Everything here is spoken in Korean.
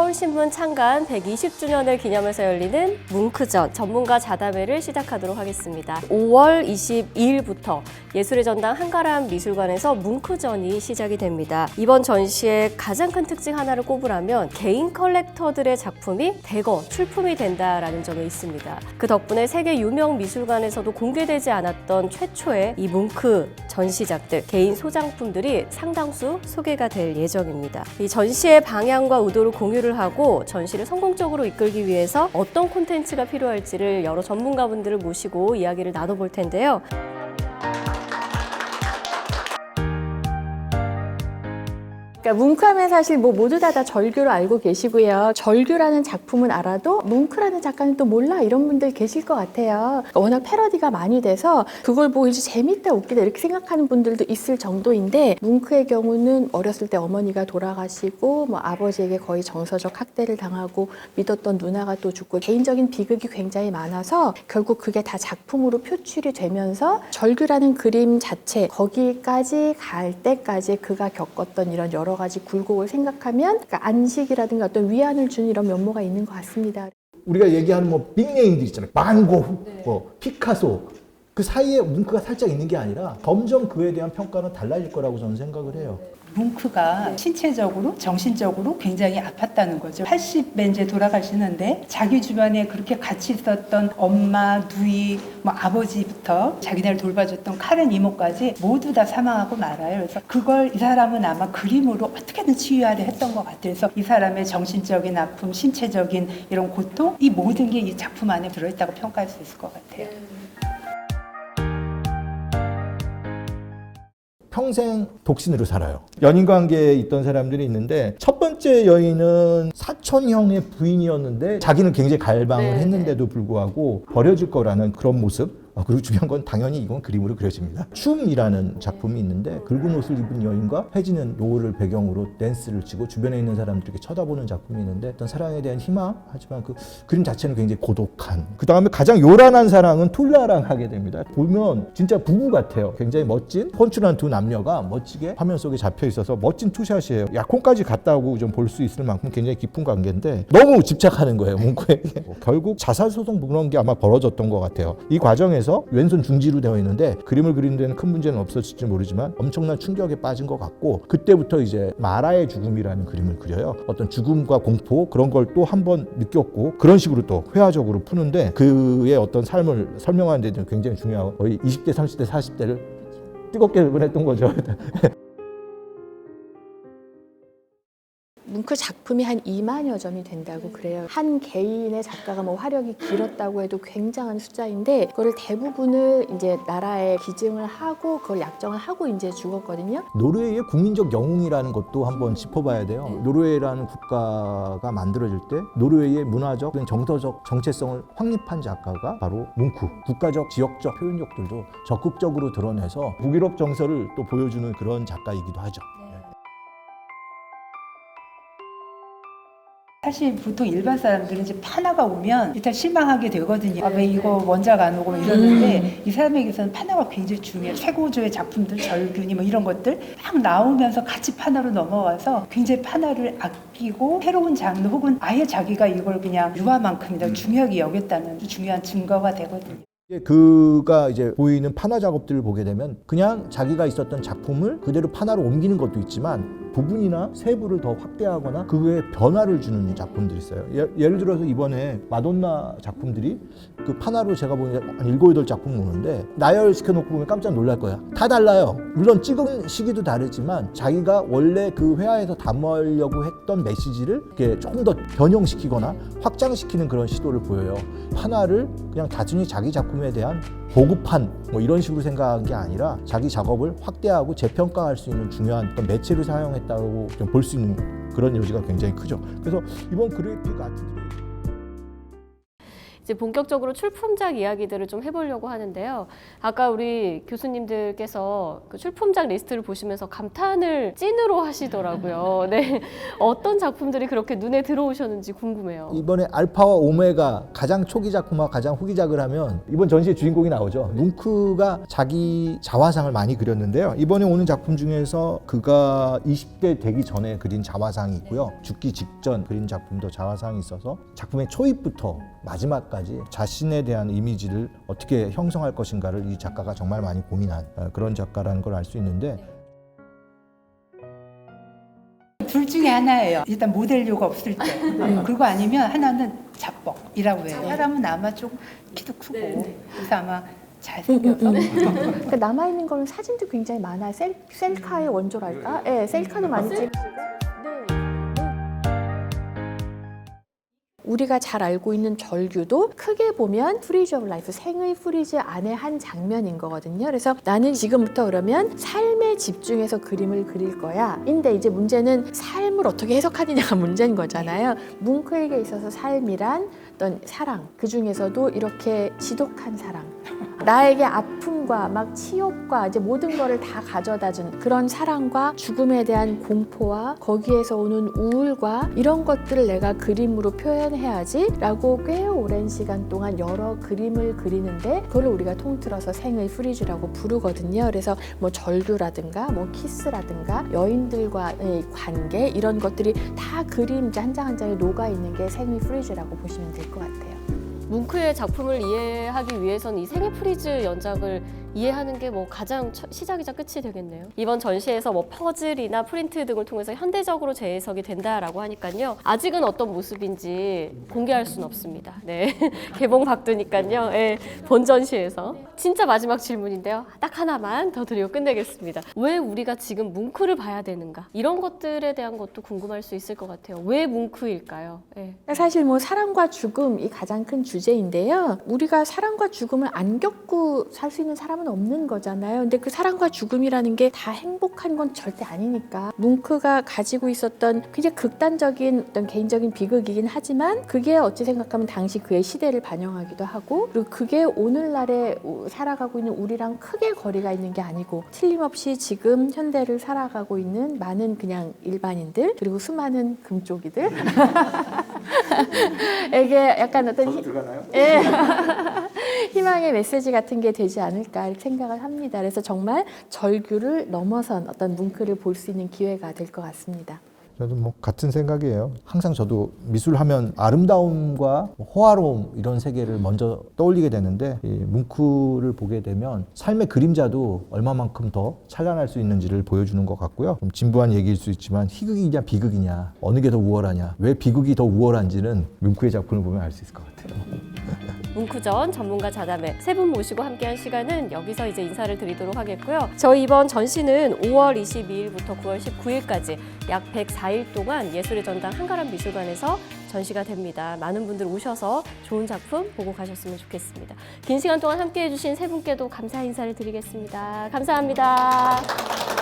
서울신문 창간 120주년을 기념해서 열리는 뭉크전 전문가 자담회를 시작하도록 하겠습니다. 5월 22일부터 예술의 전당 한가람 미술관에서 뭉크전이 시작이 됩니다. 이번 전시의 가장 큰 특징 하나를 꼽으라면 개인 컬렉터들의 작품이 대거 출품이 된다라는 점이 있습니다. 그 덕분에 세계 유명 미술관에서도 공개되지 않았던 최초의 이 뭉크 전시작들, 개인 소장품들이 상당수 소개가 될 예정입니다. 이 전시의 방향과 의도를 공유를 하고 전시를 성공적으로 이끌기 위해서 어떤 콘텐츠가 필요할지를 여러 전문가분들을 모시고 이야기를 나눠볼 텐데요. 그러니까 뭉크하면 사실 뭐 모두 다 다 절규로 알고 계시고요. 절규라는 작품은 알아도 뭉크라는 작가는 또 몰라 이런 분들 계실 것 같아요. 그러니까 워낙 패러디가 많이 돼서 그걸 보고 이제 재밌다 웃기다 이렇게 생각하는 분들도 있을 정도인데 뭉크의 경우는 어렸을 때 어머니가 돌아가시고 뭐 아버지에게 거의 정서적 학대를 당하고 믿었던 누나가 또 죽고 개인적인 비극이 굉장히 많아서 결국 그게 다 작품으로 표출이 되면서 절규라는 그림 자체 거기까지 갈 때까지 그가 겪었던 이런 여러 가지 굴곡을 생각하면 그러니까 안식이라든가 어떤 위안을 주는 이런 면모가 있는 것 같습니다. 우리가 얘기하는 뭐 빅네임들 있잖아요. 만고, 뭐 피카소. 그 사이에 뭉크가 살짝 있는 게 아니라 점점 그에 대한 평가는 달라질 거라고 저는 생각을 해요. 뭉크가 신체적으로 정신적으로 굉장히 아팠다는 거죠. 80에 이제 돌아가시는데 자기 주변에 그렇게 같이 있었던 엄마, 누이, 뭐 아버지부터 자기네를 돌봐줬던 카렌 이모까지 모두 다 사망하고 말아요. 그래서 그걸 이 사람은 아마 그림으로 어떻게든 치유하려 했던 것 같아요. 그래서 이 사람의 정신적인 아픔, 신체적인 이런 고통, 이 모든 게 이 작품 안에 들어있다고 평가할 수 있을 것 같아요. 평생 독신으로 살아요. 연인 관계에 있던 사람들이 있는데 첫 번째 여인은 사촌형의 부인이었는데 자기는 굉장히 갈망을 네, 했는데도 불구하고 버려질 거라는 그런 모습. 아, 그리고 중요한 건 당연히 이건 그림으로 그려집니다. 춤이라는 작품이 있는데 굵은 옷을 입은 여인과 해지는 노을을 배경으로 댄스를 치고 주변에 있는 사람들에게 쳐다보는 작품이 있는데 어떤 사랑에 대한 희망 하지만 그 그림 자체는 굉장히 고독한 그 다음에 가장 요란한 사랑은 툴라랑 하게 됩니다. 보면 진짜 부부 같아요. 굉장히 멋진 펀출한 두 남녀가 멋지게 화면 속에 잡혀 있어서 멋진 투샷이에요. 약혼까지 갔다고 좀 볼 수 있을 만큼 굉장히 깊은 관계인데 너무 집착하는 거예요 문구에게. 결국 자살 소송 그런 게 아마 벌어졌던 것 같아요. 이 과정에서 왼손 중지로 되어 있는데 그림을 그리는 데는 큰 문제는 없었을지 모르지만 엄청난 충격에 빠진 것 같고 그때부터 이제 마라의 죽음이라는 그림을 그려요. 어떤 죽음과 공포 그런 걸 또 한 번 느꼈고 그런 식으로 또 회화적으로 푸는데 그의 어떤 삶을 설명하는 데는 굉장히 중요하고 거의 20대, 30대, 40대를 뜨겁게 보냈던 거죠. 뭉크 작품이 한 2만여 점이 된다고 그래요. 한 개인의 작가가 뭐 화력이 길었다고 해도 굉장한 숫자인데 그거를 대부분을 이제 나라에 기증을 하고 그걸 약정을 하고 이제 죽었거든요. 노르웨이의 국민적 영웅이라는 것도 한번 짚어봐야 돼요. 노르웨이라는 국가가 만들어질 때 노르웨이의 문화적, 정서적 정체성을 확립한 작가가 바로 뭉크. 국가적, 지역적 표현력들도 적극적으로 드러내서 북유럽 정서를 또 보여주는 그런 작가이기도 하죠. 사실 보통 일반 사람들은 이제 파나가 오면 일단 실망하게 되거든요. 아, 왜 이거 원작 안 오고 이러는데 이 사람에게서는 파나가 굉장히 중요해요. 최고조의 작품들, 절균이 뭐 이런 것들 막 나오면서 같이 파나로 넘어와서 굉장히 파나를 아끼고 새로운 장르 혹은 아예 자기가 이걸 그냥 유화만큼이나 중요하게 여겼다는 중요한 증거가 되거든요. 이제 그가 이제 보이는 판화 작업들을 보게 되면 그냥 자기가 있었던 작품을 그대로 판화로 옮기는 것도 있지만 부분이나 세부를 더 확대하거나 그거에 변화를 주는 작품들이 있어요. 예, 예를 들어서 이번에 마돈나 작품들이 그 판화로 제가 보니까 한 일곱 여덟 작품 오는데 나열시켜 놓고 보면 깜짝 놀랄 거야. 다 달라요. 물론 찍은 시기도 다르지만 자기가 원래 그 회화에서 담으려고 했던 메시지를 이렇게 조금 더 변형시키거나 확장시키는 그런 시도를 보여요. 판화를 그냥 단순히 자기 작품에 대한 보급한 뭐 이런 식으로 생각한 게 아니라 자기 작업을 확대하고 재평가할 수 있는 중요한 어떤 매체로 사용했다고 좀 볼 수 있는 그런 여지가 굉장히 크죠. 그래서 이번 그래픽 아트들 이 이제 본격적으로 출품작 이야기들을 좀 해보려고 하는데요. 아까 우리 교수님들께서 그 출품작 리스트를 보시면서 감탄을 찐으로 하시더라고요. 네. 어떤 작품들이 그렇게 눈에 들어오셨는지 궁금해요. 이번에 알파와 오메가 가장 초기 작품과 가장 후기작을 하면 이번 전시의 주인공이 나오죠. 뭉크가 자기 자화상을 많이 그렸는데요. 이번에 오는 작품 중에서 그가 20대 되기 전에 그린 자화상이 있고요. 죽기 직전 그린 작품도 자화상이 있어서 작품의 초입부터 마지막까지 자신에 대한 이미지를 어떻게 형성할 것인가를 이 작가가 정말 많이 고민한 어, 그런 작가라는 걸 알 수 있는데 둘 중에 하나예요. 일단 모델료가 없을 때. 그리고 아니면 하나는 잡벅이라고 해요. 사람은 아마 좀 키도 크고 그래서 아마 잘생겨서 그러니까 남아있는 거는 사진도 굉장히 많아요. 셀, 셀카의 원조랄까? 예, 셀카도 많이 찍 우리가 잘 알고 있는 절규도 크게 보면 프리즈 오브 라이프 생의 프리즈 안에 한 장면인 거거든요. 그래서 나는 지금부터 그러면 삶에 집중해서 그림을 그릴 거야. 인데 이제 문제는 삶을 어떻게 해석하느냐가 문제인 거잖아요. 뭉크에게 있어서 삶이란 어떤 사랑, 그 중에서도 이렇게 지독한 사랑. 나에게 아픔과 막 치욕과 이제 모든 거를 다 가져다 준 그런 사랑과 죽음에 대한 공포와 거기에서 오는 우울과 이런 것들을 내가 그림으로 표현해야지 라고 꽤 오랜 시간 동안 여러 그림을 그리는데 그걸 우리가 통틀어서 생의 프리즈라고 부르거든요. 그래서 뭐 절규라든가 뭐 키스라든가 여인들과의 관계 이런 것들이 다 그림 한장한 장에 녹아 있는 게 생의 프리즈라고 보시면 될 것 같아요. 뭉크의 작품을 이해하기 위해서는 이 생애 프리즈 연작을 이해하는 게 뭐 가장 처- 시작이자 끝이 되겠네요. 이번 전시에서 뭐 퍼즐이나 프린트 등을 통해서 현대적으로 재해석이 된다라고 하니까요. 아직은 어떤 모습인지 공개할 수는 없습니다. 네. 개봉 박두니까요. 네. 본 전시에서. 진짜 마지막 질문인데요. 딱 하나만 더 드리고 끝내겠습니다. 왜 우리가 지금 뭉크를 봐야 되는가? 이런 것들에 대한 것도 궁금할 수 있을 것 같아요. 왜 뭉크일까요? 네. 사실 뭐 사랑과 죽음이 가장 큰 주제인데요. 우리가 사랑과 죽음을 안 겪고 살 수 있는 사람 은 없는 거잖아요. 근데 그 사랑과 죽음이라는 게 다 행복한 건 절대 아니니까. 뭉크가 가지고 있었던 굉장히 극단적인 어떤 개인적인 비극이긴 하지만 그게 어찌 생각하면 당시 그의 시대를 반영하기도 하고 그리고 그게 오늘날에 살아가고 있는 우리랑 크게 거리가 있는 게 아니고 틀림없이 지금 현대를 살아가고 있는 많은 그냥 일반인들 그리고 수많은 금쪽이들 에게 약간 어떤 희, 예. 희망의 메시지 같은 게 되지 않을까 생각을 합니다. 그래서 정말 절규를 넘어선 어떤 뭉크를 볼 수 있는 기회가 될 것 같습니다. 저도 뭐 같은 생각이에요. 항상 저도 미술하면 아름다움과 호화로움 이런 세계를 먼저 떠올리게 되는데 이 뭉크를 보게 되면 삶의 그림자도 얼마만큼 더 찬란할 수 있는지를 보여주는 것 같고요. 좀 진부한 얘기일 수 있지만 희극이냐 비극이냐 어느 게 더 우월하냐 왜 비극이 더 우월한지는 뭉크의 작품을 보면 알 수 있을 것 같아요. 뭉크전 전문가 자담회 세 분 모시고 함께한 시간은 여기서 이제 인사를 드리도록 하겠고요. 저희 이번 전시는 5월 22일부터 9월 19일까지 약 104일 동안 예술의 전당 한가람 미술관에서 전시가 됩니다. 많은 분들 오셔서 좋은 작품 보고 가셨으면 좋겠습니다. 긴 시간 동안 함께해 주신 세 분께도 감사 인사를 드리겠습니다. 감사합니다.